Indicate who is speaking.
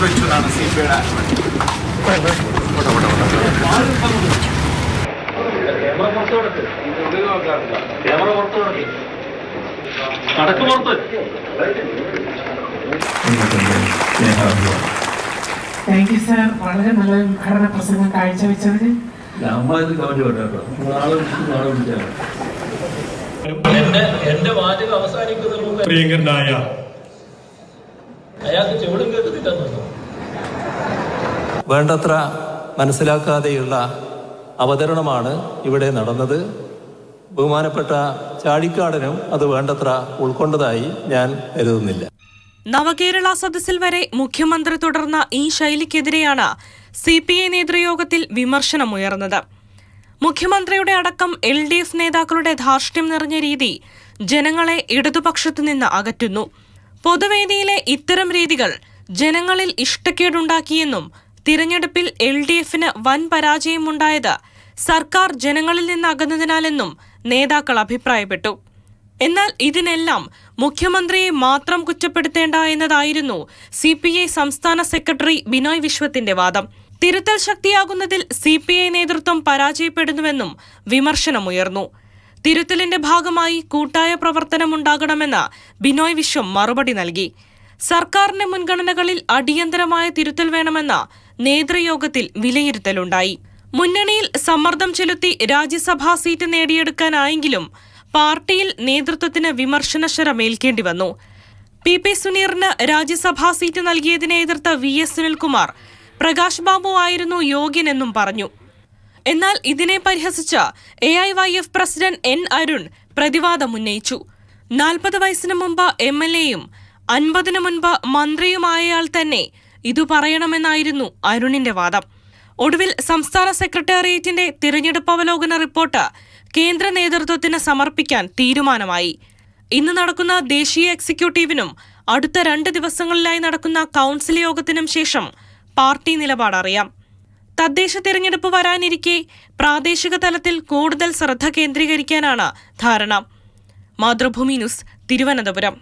Speaker 1: ഒളിച്ചു വെച്ചു എന്നാണ് സി പി ഐയുടെ
Speaker 2: കടക്ക് പുറത്ത്
Speaker 3: താങ്ക് യു സാർ വളരെ നല്ല ഉദ്ഘാടന പ്രസംഗം കാഴ്ചവെച്ചതിന്
Speaker 2: എന്റെ എന്റെ വാചകം അവസാനിക്കുന്നതിന് മുമ്പ്
Speaker 4: പ്രിയങ്കരനായ
Speaker 2: അയാൾക്ക് ചെവിടും കേൾക്കുന്നില്ലെന്നുണ്ടോ
Speaker 5: വേണ്ടത്ര മനസ്സിലാക്കാതെയുള്ള അവതരണമാണ് ഇവിടെ നടന്നത്. ബഹുമാനപ്പെട്ട ചാഴിക്കാടനും അത് വേണ്ടത്ര ഉൾക്കൊണ്ടതായി ഞാൻ കരുതുന്നില്ല.
Speaker 6: നവകേരള സദസ്സിൽ വരെ മുഖ്യമന്ത്രി തുടർന്ന ഈ ശൈലിക്കെതിരെയാണ് സി പി ഐ നേതൃയോഗത്തിൽ വിമർശനമുയർന്നത്. മുഖ്യമന്ത്രിയുടെ അടക്കം എൽ ഡി എഫ് നേതാക്കളുടെ ധാർഷ്ട്യം നിറഞ്ഞ രീതി ജനങ്ങളെ ഇടതുപക്ഷത്തു നിന്ന് അകറ്റുന്നു. പൊതുവേദിയിലെ ഇത്തരം രീതികൾ ജനങ്ങളിൽ ഇഷ്ടക്കേടുണ്ടാക്കിയെന്നും തിരഞ്ഞെടുപ്പിൽ എൽ ഡി എഫിന് വൻ പരാജയമുണ്ടായത് സർക്കാർ ജനങ്ങളിൽ നിന്ന് അകന്നതിനാലെന്നും നേതാക്കൾ അഭിപ്രായപ്പെട്ടു. എന്നാൽ ഇതിനെല്ലാം മുഖ്യമന്ത്രിയെ മാത്രം കുറ്റപ്പെടുത്തേണ്ട എന്നതായിരുന്നു സി പി ഐ സംസ്ഥാന സെക്രട്ടറി ബിനോയ് വിശ്വത്തിന്റെ വാദം. തിരുത്തൽ ശക്തിയാകുന്നതിൽ സി പി ഐ നേതൃത്വം പരാജയപ്പെടുന്നുവെന്നും വിമർശനമുയർന്നു. തിരുത്തലിന്റെ ഭാഗമായി കൂട്ടായ പ്രവർത്തനമുണ്ടാകണമെന്ന് ബിനോയ് വിശ്വം മറുപടി നൽകി. സർക്കാരിന്റെ മുൻഗണനകളിൽ അടിയന്തരമായ തിരുത്തൽ വേണമെന്ന നേതൃയോഗത്തിൽ വിലയിരുത്തലുണ്ടായി. മുന്നണിയിൽ സമ്മർദ്ദം ചെലുത്തി രാജ്യസഭാ സീറ്റ് നേടിയെടുക്കാനായെങ്കിലും പാർട്ടിയിൽ നേതൃത്വത്തിന് വിമർശനശരമേൽക്കേണ്ടി വന്നു. പി പി സുനീറിന് രാജ്യസഭാ സീറ്റ് നൽകിയതിനെ എതിർത്ത വി എസ് സുനിൽകുമാർ പ്രകാശ് ബാബു ആയിരുന്നു യോഗ്യനെന്നും പറഞ്ഞു. എന്നാൽ ഇതിനെ പരിഹസിച്ച A I Y F president N Arun പ്രതിവാദമുന്നയിച്ചു നാൽപ്പത് വയസ്സിന് മുമ്പ് എം എൽ എയും അൻപതിനു മുൻപ് മന്ത്രിയുമായയാൾ തന്നെ ഇതു പറയണമെന്നായിരുന്നു അരുണിന്റെ വാദം. ഒടുവിൽ സംസ്ഥാന സെക്രട്ടേറിയറ്റിന്റെ തിരഞ്ഞെടുപ്പ് അവലോകന റിപ്പോർട്ട് കേന്ദ്ര നേതൃത്വത്തിന് സമർപ്പിക്കാൻ തീരുമാനമായി. ഇന്ന് നടക്കുന്ന ദേശീയ എക്സിക്യൂട്ടീവിനും അടുത്ത രണ്ട് ദിവസങ്ങളിലായി നടക്കുന്ന കൗൺസിൽ യോഗത്തിനും ശേഷം പാർട്ടി നിലപാടറിയാം തദ്ദേശ തെരഞ്ഞെടുപ്പ് വരാനിരിക്കെ പ്രാദേശിക തലത്തിൽ കൂടുതൽ ശ്രദ്ധ കേന്ദ്രീകരിക്കാനാണ് ധാരണ. മാതൃഭൂമി ന്യൂസ് തിരുവനന്തപുരം.